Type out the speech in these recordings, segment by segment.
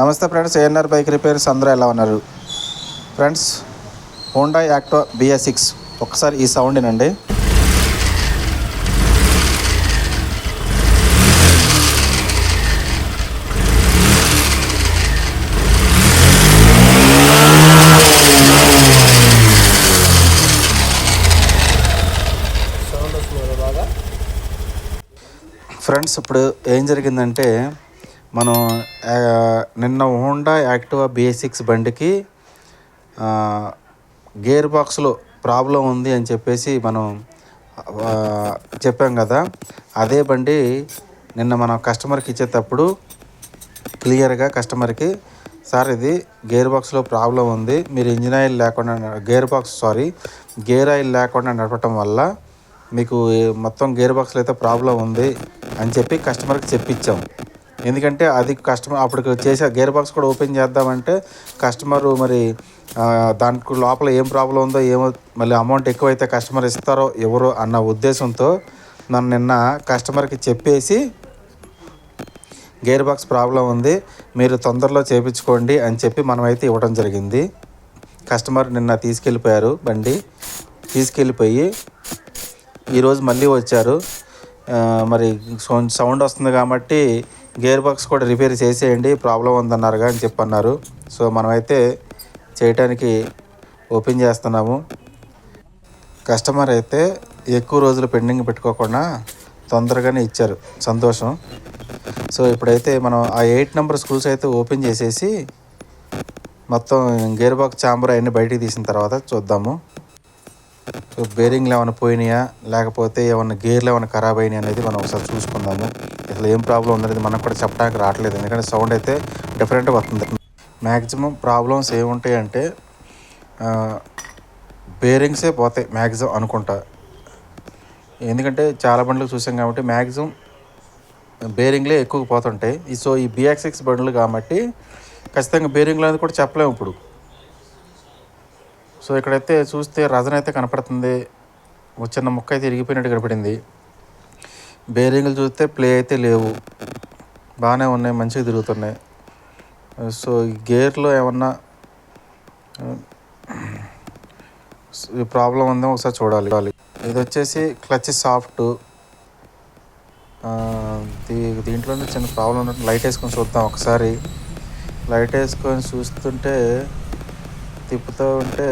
నమస్తే friends ANR bike repairs అందరూ ఎలా ఉన్నారు? Friends Honda Activa BS six ఒకసారి ఈ సౌండ్ వినండి. ఫ్రెండ్స్ ఇప్పుడు ఏం జరిగిందంటే మనం నిన్న హోండా యాక్టివా బేసిక్స్ బండికి గేర్ బాక్స్లో ప్రాబ్లం ఉంది అని చెప్పేసి మనం చెప్పాం కదా. అదే బండి నిన్న మనం కస్టమర్కి ఇచ్చేటప్పుడు క్లియర్గా కస్టమర్కి సార్ ఇది గేర్ బాక్స్లో ప్రాబ్లం ఉంది. మీరు ఇంజిన్ ఆయిల్ లేకుండా gear box sorry gear oil లేకుండా నడపటం వల్ల మీకు మొత్తం గేర్ బాక్స్లో అయితే ప్రాబ్లం ఉంది అని చెప్పి కస్టమర్కి చెప్పించాం ఎందుకంటే అది కస్టమర్ అప్పుడు చేసే గేర్ బాక్స్ కూడా ఓపెన్ చేద్దామంటే కస్టమర్ మరి దానికి లోపల ఏం ప్రాబ్లం ఉందో ఏమో మళ్ళీ అమౌంట్ ఎక్కువైతే కస్టమర్ ఇస్తారో ఎవరో అన్న ఉద్దేశంతో నన్ను నిన్న కస్టమర్కి చెప్పేసి గేర్ బాక్స్ ప్రాబ్లం ఉంది మీరు తొందరలో చేయించుకోండి అని చెప్పి మనమైతే ఇవ్వడం జరిగింది. కస్టమర్ నిన్న తీసుకెళ్ళిపోయారు బండి తీసుకెళ్ళిపోయి ఈరోజు మళ్ళీ వచ్చారు. మరి సౌండ్ వస్తుంది కాబట్టి గేర్ బాక్స్ కూడా రిపేర్ చేసేయండి ప్రాబ్లం ఉందన్నారుగా అని చెప్పి అన్నారు సో మనమైతే చేయటానికి ఓపెన్ చేస్తున్నాము. కస్టమర్ అయితే ఎక్కువ రోజులు పెండింగ్ పెట్టుకోకుండా తొందరగానే ఇచ్చారు. సంతోషం. సో ఇప్పుడైతే మనం ఆ ఎయిట్ నెంబర్ స్క్రూస్ అయితే ఓపెన్ చేసేసి మొత్తం గేర్ బాక్స్ ఛాంబర్ అవన్నీ బయటికి తీసిన తర్వాత చూద్దాము. సో బేరింగ్లు ఏమైనా పోయినాయా? లేకపోతే ఏమైనా గేర్లు ఏమైనా ఖరాబ్ అయినాయి అనేది మనం ఒకసారి చూసుకుందాము. అసలు ఏం ప్రాబ్లం ఉందనేది మనకు కూడా చెప్పడానికి రావట్లేదు. ఎందుకంటే సౌండ్ అయితే డిఫరెంట్గా వస్తుంది. మ్యాక్సిమం ప్రాబ్లమ్స్ ఏముంటాయంటే బేరింగ్సే పోతాయి మ్యాక్సిమం అనుకుంటా. ఎందుకంటే చాలా బండ్లు చూసాం కాబట్టి మ్యాక్సిమం బేరింగ్లే ఎక్కువ పోతుంటాయి. ఈ సో ఈ బిఎక్స్ సిక్స్ బండ్లు కాబట్టి ఖచ్చితంగా బేరింగ్లు అనేది కూడా చెప్పలేము ఇప్పుడు. సో ఇక్కడైతే చూస్తే రజన అయితే కనపడుతుంది చిన్న ముక్క అయితే ఇరిగిపోయినట్టు కనపడింది. బేరింగ్లు చూస్తే ప్లే అయితే లేవు. బాగానే ఉన్నాయి మంచిగా తిరుగుతున్నాయి. సో ఈ గేర్లో ఏమన్నా ప్రాబ్లం ఉందో ఒకసారి చూడాలి. ఇది వచ్చేసి క్లచ్ సాఫ్ట్. దీ దీంట్లోనే చిన్న ప్రాబ్లం ఉన్నట్టు లైట్ వేసుకొని చూద్దాం ఒకసారి. లైట్ వేసుకొని చూస్తుంటే తిప్పుతూ ఉంటే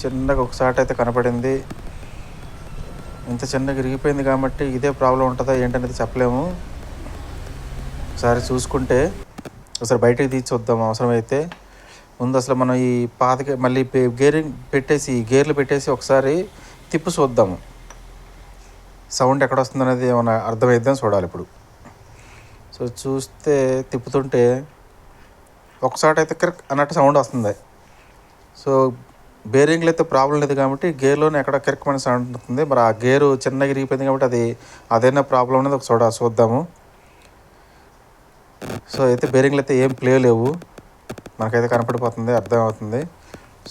చిన్నగా ఒకసారి అయితే కనపడింది. ఇంత చిన్నగా ఇరిగిపోయింది కాబట్టి ఇదే ప్రాబ్లం ఉంటుందా ఏంటనేది చెప్పలేము. ఒకసారి చూసుకుంటే ఒకసారి బయటకు తీసి చూద్దాం అవసరమైతే. ముందు అసలు మనం ఈ పాతకి మళ్ళీ గేరింగ్ పెట్టేసి గేర్లు పెట్టేసి ఒకసారి తిప్పు చూద్దాము సౌండ్ ఎక్కడ వస్తుంది అనేది ఏమైనా అర్థమైద్దాం చూడాలి ఇప్పుడు. సో చూస్తే తిప్పుతుంటే ఒకసారి అయితే క్రిక్ అన్నట్టు సౌండ్ వస్తుంది. సో బేరింగ్లు అయితే ప్రాబ్లం లేదు కాబట్టి గేర్లోనే ఎక్కడ కిరకమైన సౌండ్ ఉంటుంది మరి ఆ గేరు చిన్నగా ఇరిగిపోయింది కాబట్టి అది అదైనా ప్రాబ్లం అనేది ఒక చూడ చూద్దాము. సో అయితే బేరింగ్లు అయితే ఏం ప్లే లేవు. మనకైతే కనపడిపోతుంది అర్థమవుతుంది.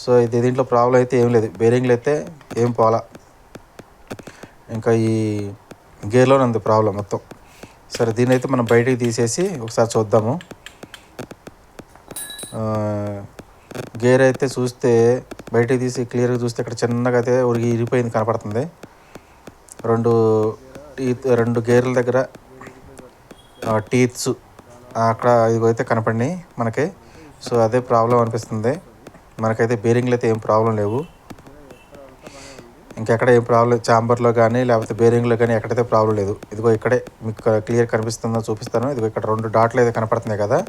సో ఇది దీంట్లో ప్రాబ్లం అయితే ఏం లేదు. బేరింగ్లు అయితే ఏం పోలా. ఇంకా ఈ గేర్లోనే ఉంది ప్రాబ్లం మొత్తం. సరే దీని అయితే మనం బయటికి తీసేసి ఒకసారి చూద్దాము. గేర్ అయితే చూస్తే బయటికి తీసి క్లియర్గా చూస్తే ఇక్కడ చిన్నగా అయితే ఉరిగి ఇరిపోయింది కనపడుతుంది. రెండు టీత్ రెండు గేర్ల దగ్గర టీత్స్ అక్కడ ఇవి అయితే కనపడినాయి మనకి. సో అదే ప్రాబ్లం అనిపిస్తుంది. మనకైతే బేరింగ్లు అయితే ఏం ప్రాబ్లం లేవు. ఇంకెక్కడ ఏం ప్రాబ్లం చాంబర్లో కానీ లేకపోతే బేరింగ్లో కానీ ఎక్కడైతే ప్రాబ్లం లేదు. ఇదిగో ఇక్కడే మీకు క్లియర్ కనిపిస్తుందో చూపిస్తాను. ఇదిగో ఇక్కడ రెండు డాట్లు అయితే కనపడుతున్నాయి కదా.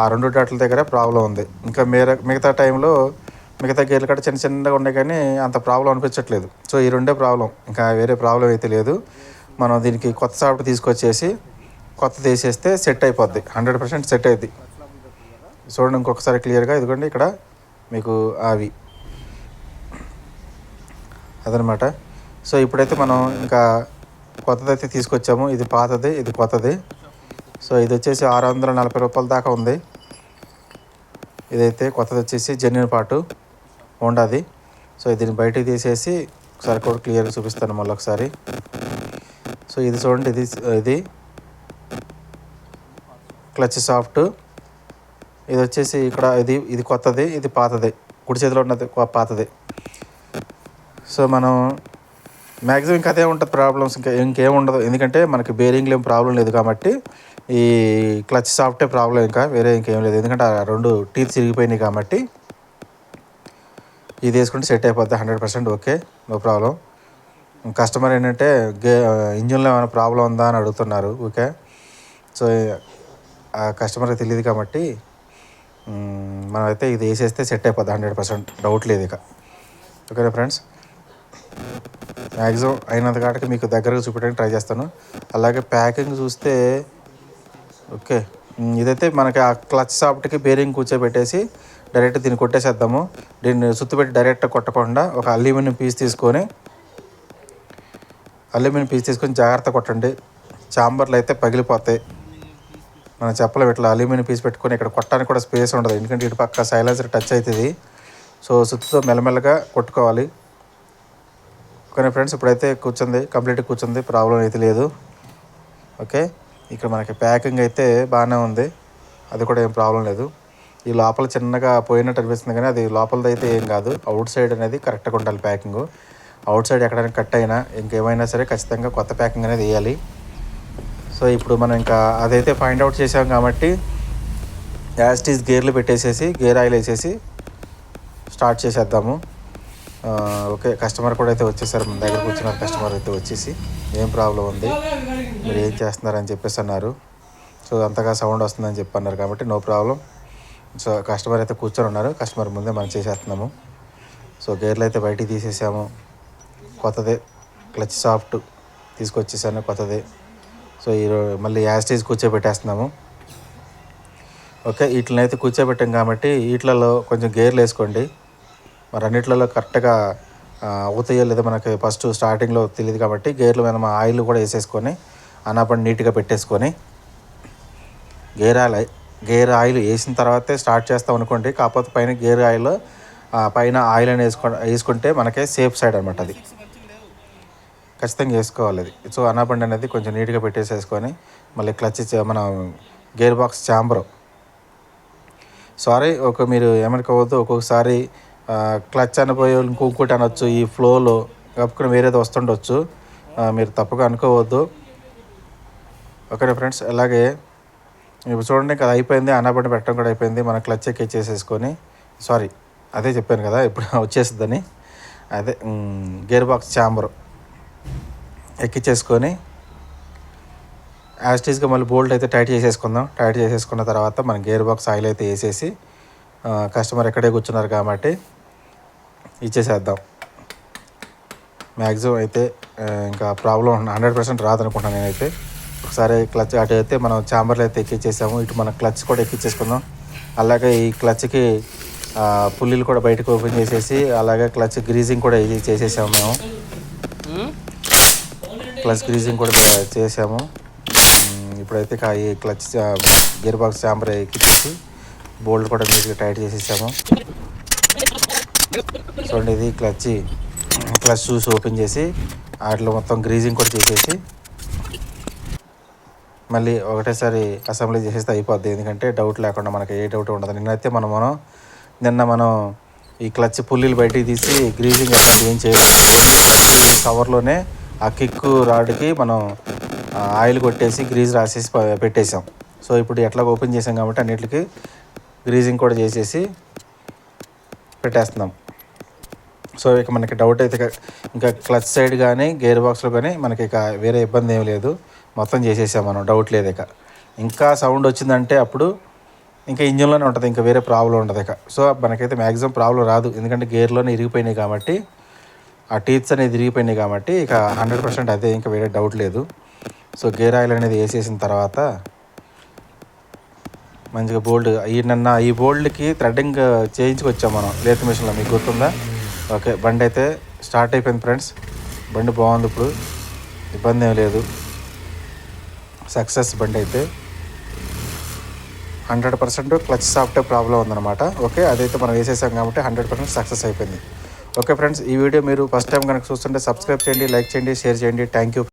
ఆ రెండు డాట్ల దగ్గర ప్రాబ్లం ఉంది. ఇంకా మేర మిగతా టైంలో మిగతా గేర్లు కట్ట చిన్న చిన్నగా ఉన్నాయి కానీ అంత ప్రాబ్లం అనిపించట్లేదు. సో ఈ రెండే ప్రాబ్లం. ఇంకా వేరే ప్రాబ్లం అయితే లేదు. మనం దీనికి కొత్త సాఫ్ట్ తీసుకొచ్చేసి కొత్తది వేసేస్తే సెట్ అయిపోద్ది. హండ్రెడ్ పర్సెంట్ సెట్ అయింది చూడండి ఇంకొకసారి క్లియర్గా ఇదిగోండి ఇక్కడ మీకు అవి. అదనమాట. సో ఇప్పుడైతే మనం ఇంకా కొత్తదైతే తీసుకొచ్చాము. ఇది పాతది ఇది కొత్తది. సో ఇది వచ్చేసి ఆరు వందల నలభై రూపాయల దాకా ఉంది. ఇదైతే కొత్తది వచ్చేసి జెన్యున్ పాటు ఉండది సో దీన్ని బయటికి తీసేసి ఒకసారి కూడా క్లియర్గా చూపిస్తాను మళ్ళీ ఒకసారి. సో ఇది చూడండి ఇది ఇది క్లచ్ సాఫ్ట్. ఇది వచ్చేసి ఇక్కడ ఇది ఇది కొత్తది ఇది పాతది. కుడి చేతిలో ఉన్నది పాతది. సో మనం మ్యాక్సిమం ఇంకా అదే ఉంటుంది ప్రాబ్లమ్స్ ఇంకా ఇంకేం ఉండదు. ఎందుకంటే మనకి బేరింగ్లో ఏం ప్రాబ్లం లేదు కాబట్టి ఈ క్లచ్ సాఫ్టే ప్రాబ్లం ఇంకా వేరే ఇంకేం లేదు. ఎందుకంటే ఆ రెండు టీత్ చిరిగిపోయినాయి కాబట్టి ఇది వేసుకుంటే సెట్ అయిపోద్ది hundred percent okay no problem customer ఏంటంటే గే ఇంజిన్లో ఏమైనా ప్రాబ్లం ఉందా అని అడుగుతున్నారు ఓకే సో ఆ కస్టమర్కి తెలియదు కాబట్టి మనమైతే ఇది వేసేస్తే సెట్ అయిపోద్ది హండ్రెడ్ పర్సెంట్ డౌట్ లేదు ఇక. ఓకేనా ఫ్రెండ్స్ మ్యాక్సిమం అయినంత కాటికి మీకు దగ్గరగా చూపించడానికి ట్రై చేస్తాను. అలాగే ప్యాకింగ్ చూస్తే ఓకే. ఇదైతే మనకి ఆ క్లచ్ సాఫ్ట్కి బేరింగ్ కూర్చోబెట్టేసి డైరెక్ట్ దీన్ని కొట్టేసేద్దాము. దీన్ని సుత్తుపెట్టి డైరెక్ట్ కొట్టకుండా ఒక అల్యూమినియం పీస్ తీసుకొని అల్యూమినియం పీస్ తీసుకొని జాగ్రత్త కొట్టండి. చాంబర్లు అయితే పగిలిపోతాయి. మనం చెప్పలేము ఇట్లా అల్యూమినియం పీస్ పెట్టుకొని ఇక్కడ కొట్టడానికి కూడా స్పేస్ ఉండదు. ఎందుకంటే ఇటు పక్క సైలెన్సర్ టచ్ అవుతుంది. సో సుత్తుతో మెల్లమెల్లగా కొట్టుకోవాలి. ఓకేనా ఫ్రెండ్స్ ఇప్పుడైతే కూర్చుంది కంప్లీట్గా కూర్చుంది ప్రాబ్లం అయితే లేదు. ఓకే ఇక్కడ మనకి ప్యాకింగ్ అయితే బాగానే ఉంది. అది కూడా ఏం ప్రాబ్లం లేదు. ఈ లోపల చిన్నగా పోయినట్టు అనిపిస్తుంది కానీ అది లోపలది అయితే ఏం కాదు. అవుట్ సైడ్ అనేది కరెక్ట్గా ఉండాలి ప్యాకింగ్ అవుట్ సైడ్ ఎక్కడైనా కట్ అయినా ఇంకేమైనా సరే ఖచ్చితంగా కొత్త ప్యాకింగ్ అనేది వేయాలి. సో ఇప్పుడు మనం ఇంకా అదైతే ఫైండ్ అవుట్ చేసాం కాబట్టి యాస్టీస్ గేర్లు పెట్టేసేసి గేర్ ఆయిల్ వేసేసి స్టార్ట్ చేసేద్దాము. ఓకే కస్టమర్ కూడా అయితే వచ్చేసారు. మన దగ్గరకు వచ్చిన కస్టమర్ అయితే వచ్చేసి ఏం ప్రాబ్లం ఉంది? మీరు ఏం చేస్తున్నారని చెప్పేసి అన్నారు. సో అంతగా సౌండ్ వస్తుందని చెప్పన్నారు కాబట్టి నో ప్రాబ్లం సో కస్టమర్ అయితే కూర్చొని ఉన్నారు. కస్టమర్ ముందే మనం చేసేస్తున్నాము. సో గేర్లు అయితే బయటికి తీసేసాము. కొత్తదే. క్లచ్ సాఫ్ట్ తీసుకొచ్చేసాను కొత్తదే. సో ఈరోజు మళ్ళీ యాస్టేజ్ కూర్చోబెట్టేస్తున్నాము. ఓకే వీటిని అయితే కూర్చోబెట్టాం కాబట్టి వీటిలలో కొంచెం గేర్లు వేసుకోండి. మరి అన్నిట్లలో కరెక్ట్గా అవుతాయో లేదో మనకి ఫస్ట్ స్టార్టింగ్లో తెలియదు కాబట్టి గేర్లు మీద మా ఆయిల్ కూడా వేసేసుకొని అనాపండి నీట్గా పెట్టేసుకొని గేర్ ఆయిల్ గేర్ ఆయిల్ వేసిన తర్వాతే స్టార్ట్ చేస్తాం అనుకోండి. కాకపోతే పైన గేర్ ఆయిల్ పైన ఆయిల్ అని వేసుకో వేసుకుంటే మనకే సేఫ్ సైడ్ అనమాట అది. ఖచ్చితంగా వేసుకోవాలి అది. సో అనాబండి అనేది కొంచెం నీట్గా పెట్టేసేసుకొని మళ్ళీ క్లచ్ మన గేర్ బాక్స్ చాంబర్ సారీ ఒక మీరు ఏమనుకోవద్దు. ఒక్కొక్కసారి క్లచ్ అనిపోయి ఇంకొకటి అనొచ్చు ఈ ఫ్లోలో కప్పుకుని వేరేది వస్తుండొచ్చు. మీరు తప్పుగా అనుకోవద్దు. ఒకటి ఫ్రెండ్స్? అలాగే ఇప్పుడు చూడండి కదా అయిపోయింది అనాబడి పెట్టడం కూడా అయిపోయింది మనం క్లచ్ ఎక్కిచ్చేసేసుకొని సారీ అదే చెప్పాను కదా ఇప్పుడు వచ్చేస్తుందని. అదే గేర్ బాక్స్ ఛాంబర్ ఎక్కిచ్చేసుకొని యాస్టీస్గా మళ్ళీ బోల్ట్ అయితే టైట్ చేసేసుకుందాం. టైట్ చేసేసుకున్న తర్వాత మన గేర్ బాక్స్ ఆయిల్ అయితే వేసేసి కస్టమర్ ఎక్కడే కూర్చున్నారు కాబట్టి ఇచ్చేసేద్దాం. మ్యాక్సిమం అయితే ఇంకా ప్రాబ్లం హండ్రెడ్ పర్సెంట్ రాదనుకుంటాను నేనైతే. ఒకసారి క్లచ్ అటు అయితే మనం చాంబర్లో అయితే ఎక్కిచ్చేసాము. ఇటు మన క్లచ్ కూడా ఎక్కిచ్చేసుకుందాం. అలాగే ఈ క్లచ్కి పుల్లీలు కూడా బయటకు ఓపెన్ చేసేసి అలాగే క్లచ్ గ్రీజింగ్ కూడా ఇది చేసేసాము మేము. క్లచ్ గ్రీజింగ్ కూడా చేసాము. ఇప్పుడైతే ఈ క్లచ్ గేర్ బాక్స్ చాంబర్ ఎక్కించేసి బోల్డ్ కూడా నీట్గా టైట్ చేసేసాము. చూడండి ఇది క్లచ్. క్లచ్ షూస్ ఓపెన్ చేసి వాటిలో మొత్తం గ్రీజింగ్ కూడా చేసేసి మళ్ళీ ఒకటేసారి అసెంబ్లీ చేసేస్తే అయిపోద్ది. ఎందుకంటే డౌట్ లేకుండా మనకి ఏ డౌట్ ఉండదు. నిన్నైతే మనం మనం నిన్న మనం ఈ క్లచ్ పుల్లీలు బయటికి తీసి గ్రీజింగ్ అట్లాంటివి ఏం చేయలేదు ఓన్లీ క్లచ్ కవర్లోనే ఆ కిక్కు రాడ్కి మనం ఆయిల్ కొట్టేసి గ్రీజ్ రాసేసి పెట్టేసాం సో ఇప్పుడు ఎట్లా ఓపెన్ చేసాం కాబట్టి అన్నిటికి గ్రీజింగ్ కూడా చేసేసి పెట్టేస్తున్నాం. సో ఇక మనకి డౌట్ అయితే ఇంకా క్లచ్ సైడ్ కానీ గేర్ బాక్స్లో కానీ మనకి ఇక వేరే ఇబ్బంది ఏం లేదు. మొత్తం చేసేసాం మనం డౌట్ లేదు ఇక. ఇంకా సౌండ్ వచ్చిందంటే అప్పుడు ఇంకా ఇంజిన్లోనే ఉంటుంది ఇంకా వేరే ప్రాబ్లం ఉండదు ఇక. సో మనకైతే మ్యాక్సిమం ప్రాబ్లం రాదు. ఎందుకంటే గేర్లోనే ఇరిగిపోయినాయి కాబట్టి ఆ టీత్స్ అనేది ఇరిగిపోయినాయి కాబట్టి ఇక హండ్రెడ్ పర్సెంట్ అదే ఇంకా వేరే డౌట్ లేదు. సో గేర్ ఆయిల్ అనేది వేసేసిన తర్వాత మంచిగా బోల్డ్ ఈ నిన్న ఈ బోల్డ్కి థ్రెడ్డింగ్ చేయించుకొచ్చాం మనం లేత్ మిషన్లో మీకు గుర్తుందా? ఓకే బండి అయితే స్టార్ట్ అయిపోయింది ఫ్రెండ్స్. బండి బాగుంది ఇప్పుడు. ఇబ్బంది ఏం లేదు. సక్సెస్ బండి అయితే. Hundred percent clutch software problem ఉందన్నమాట. ఓకే అదైతే మనం వేసేసాం కాబట్టి హండ్రెడ్ పర్సెంట్ సక్సెస్ అయిపోయింది. ఓకే ఫ్రెండ్స్ ఈ వీడియో మీరు ఫస్ట్ టైం కనుక చూస్తుంటే సబ్స్క్రైబ్ చేయండి లైక్ చేయండి షేర్ చేయండి. Thank you.